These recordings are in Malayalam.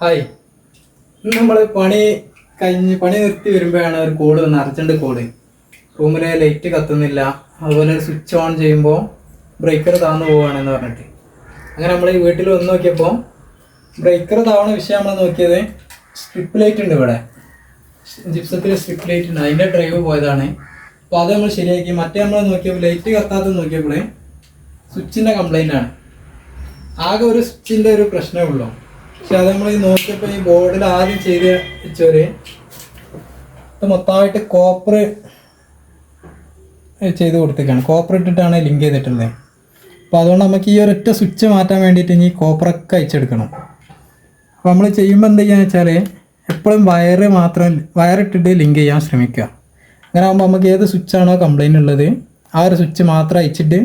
ഹായ്. നമ്മൾ പണി കഴിഞ്ഞ് പണി നിർത്തി വരുമ്പോഴാണ് ഒരു കോൾ വന്ന് അർജന്റ് കോൾ. റൂമിലെ ലൈറ്റ് കത്തുന്നില്ല. അതുപോലെ സ്വിച്ച് ഓൺ ചെയ്യുമ്പോൾ ബ്രേക്കർ താന്ന് പോവുകയാണെന്ന് പറഞ്ഞിട്ട്. അങ്ങനെ നമ്മൾ ഈ വീട്ടിൽ വന്ന് നോക്കിയപ്പോൾ ബ്രേക്കർ താവണ വിഷയം നമ്മൾ നോക്കിയത് സ്ട്രിപ്പ് ലൈറ്റ് ഉണ്ട് ഇവിടെ. ജിപ്സത്തിൽ സ്ട്രിപ്പ് ലൈറ്റ് ഉണ്ട്. അതിന്റെ ഡ്രൈവ് പോയതാണ്. അപ്പോൾ അത് നമ്മൾ ശരിയാക്കി. മറ്റേ നമ്മൾ നോക്കിയപ്പോൾ ലൈറ്റ് കത്താത്ത നോക്കിയപ്പോൾ സ്വിച്ചിന്റെ കംപ്ലൈന്റ് ആണ്. ആകെ ഒരു സ്വിച്ചിന്റെ ഒരു പ്രശ്നമേ ഉള്ളൂ. പക്ഷെ അത് നമ്മൾ നോക്കിയപ്പോൾ ഈ ബോർഡിൽ ആദ്യം ചെയ്ത് വെച്ചവര് മൊത്തമായിട്ട് കോപ്പർ ചെയ്ത് കൊടുത്തേക്കാണ്. കോപ്പർ ഇട്ടിട്ടാണ് ലിങ്ക് ചെയ്തിട്ടുള്ളത്. അപ്പോൾ അതുകൊണ്ട് നമുക്ക് ഈ ഒരൊറ്റ സ്വിച്ച് മാറ്റാൻ വേണ്ടിയിട്ട് ഇനി കോപ്പറൊക്കെ അയച്ചെടുക്കണം. അപ്പോൾ നമ്മൾ ചെയ്യുമ്പോൾ എന്ത് ചെയ്യുക വെച്ചാൽ എപ്പോഴും വയറ് മാത്രം വയറിട്ടിട്ട് ലിങ്ക് ചെയ്യാൻ ശ്രമിക്കുക. അങ്ങനെ ആകുമ്പോൾ നമുക്ക് ഏത് സ്വിച്ചാണോ കംപ്ലൈന്റ് ഉള്ളത് ആ ഒരു സ്വിച്ച് മാത്രം അയച്ചിട്ട്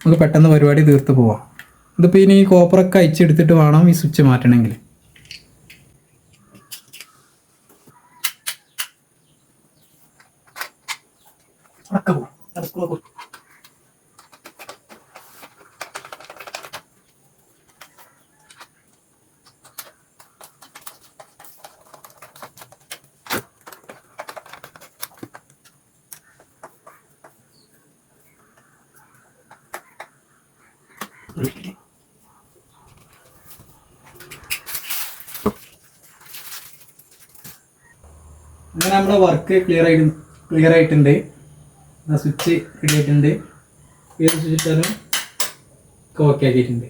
നമുക്ക് പെട്ടെന്ന് പരിപാടി തീർത്ത് പോവാം. ഇതിപ്പോൾ ഇനി ഈ കോപ്പറൊക്കെ അയച്ചെടുത്തിട്ട് വേണം ഈ സ്വിച്ച് മാറ്റണമെങ്കിൽ. അങ്ങനെ നമ്മുടെ വർക്ക് ക്ലിയർ ആയിട്ട് ക്ലിയർ ആയിട്ടുണ്ട്. സ്വിച്ച് റെഡി ഏത് സ്വിച്ച് ഇട്ടാലും ഓക്കെ ആക്കിയിട്ടുണ്ട്.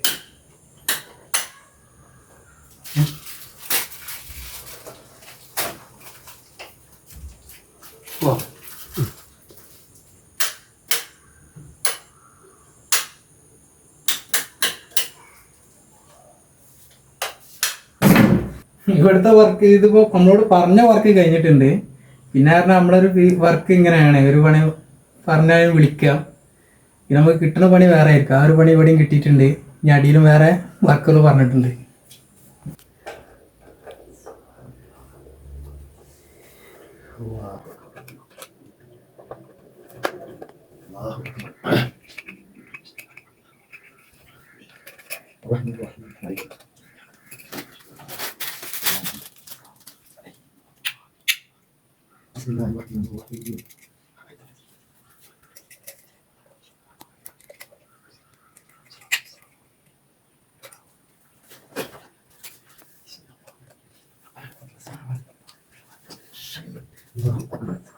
ഇവിടുത്തെ വർക്ക് ഇതിപ്പോ നമ്മളോട് പറഞ്ഞ വർക്ക് കഴിഞ്ഞിട്ടുണ്ട്. പിന്നെ പറഞ്ഞാൽ നമ്മളൊരു വർക്ക് ഇങ്ങനെയാണ്. ഒരു പണി പറഞ്ഞാലും വിളിക്കുക. നമുക്ക് കിട്ടുന്ന പണി വേറെ ആയിരിക്കും. ആ ഒരു പണി ഇവിടെയും കിട്ടിയിട്ടുണ്ട്. ഇനി അടിയിലും വേറെ വർക്കുകൾ പറഞ്ഞിട്ടുണ്ട്. Thank you. Thank you.